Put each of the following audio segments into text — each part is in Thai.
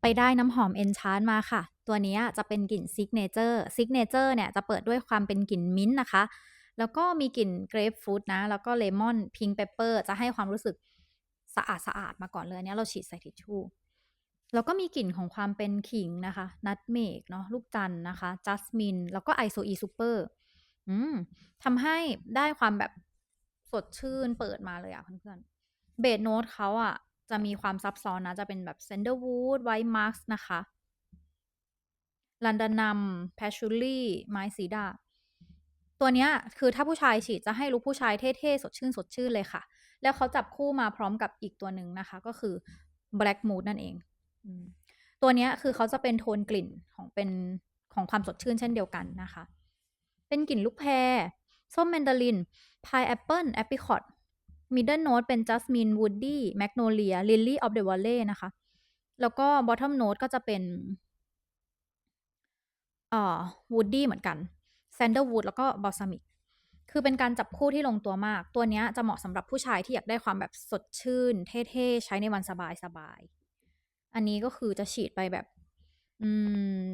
ไปได้น้ำหอม Enchant มาค่ะ ตัวนี้จะเป็นกลิ่น Signature Signature เนี่ยจะเปิดด้วยความเป็นกลิ่นมิ้นท์นะคะ แล้วก็มีกลิ่น Grapefruit นะ แล้วก็ Lemon Pink Pepper จะให้ความรู้สึกสะอาดๆมาก่อนเลยเนี้ยเราฉีดใส่ทิชชูแล้วก็มีกลิ่นของความเป็นขิงนะคะ Nutmeg เนาะลูกจันนะคะ Jasmine แล้วก็ Isoe Super อืมทำให้ได้ความแบบสดชื่นเปิดมาเลยอะเพื่อนๆ Base Note เขาอะ จะมีความซับซ้อนนะ จะเป็นแบบ Sandalwood White Musk นะคะ Lanthanum Patchouli ไม้สีดา ตัวเนี้ยคือถ้าผู้ชายฉีดจะให้ลุกผู้ชายเท่ๆ สดชื่นๆเลยค่ะ แล้วเขาจับคู่มาพร้อมกับอีกตัวหนึ่งนะคะ ก็คือ Black Mood นั่นเอง ตัวเนี้ยคือเขาจะเป็นโทนกลิ่นของเป็นของความสดชื่นเช่นเดียวกันนะคะ เป็นกลิ่นลูกแพรส้มแมนดาริน Pineapple Apricot Middle Note เป็น Jasmine Woody Magnolia Lily of the Valley นะคะ แล้วก็ Bottom Note ก็จะเป็นเอ่อ Woody เหมือนกัน Sandalwood แล้วก็ Balsamic คือเป็นการจับคู่ที่ลงตัวมาก ตัวเนี้ยจะเหมาะสำหรับผู้ชายที่อยากได้ความแบบสดชื่น เท่ๆ ใช้ในวันสบายๆอันนี้ก็คือจะฉีดไปแบบ อืม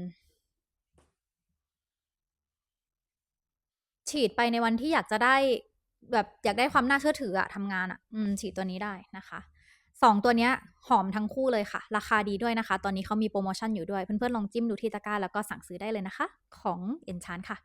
ฉีดไปในวันที่อยากจะได้ แบบอยากได้ความน่าเชื่อถืออะทำงานอะอืมฉีดตัวนี้ได้นะคะสองตัวเนี้ยหอมทั้งคู่เลยค่ะ ราคาดีด้วยนะคะ ตอนนี้เขามีโปรโมชั่นอยู่ด้วย เพื่อนๆลองจิ้มดูที่ตะกร้าแล้วก็สั่งซื้อได้เลยนะคะ ของเอ็นชานค่ะ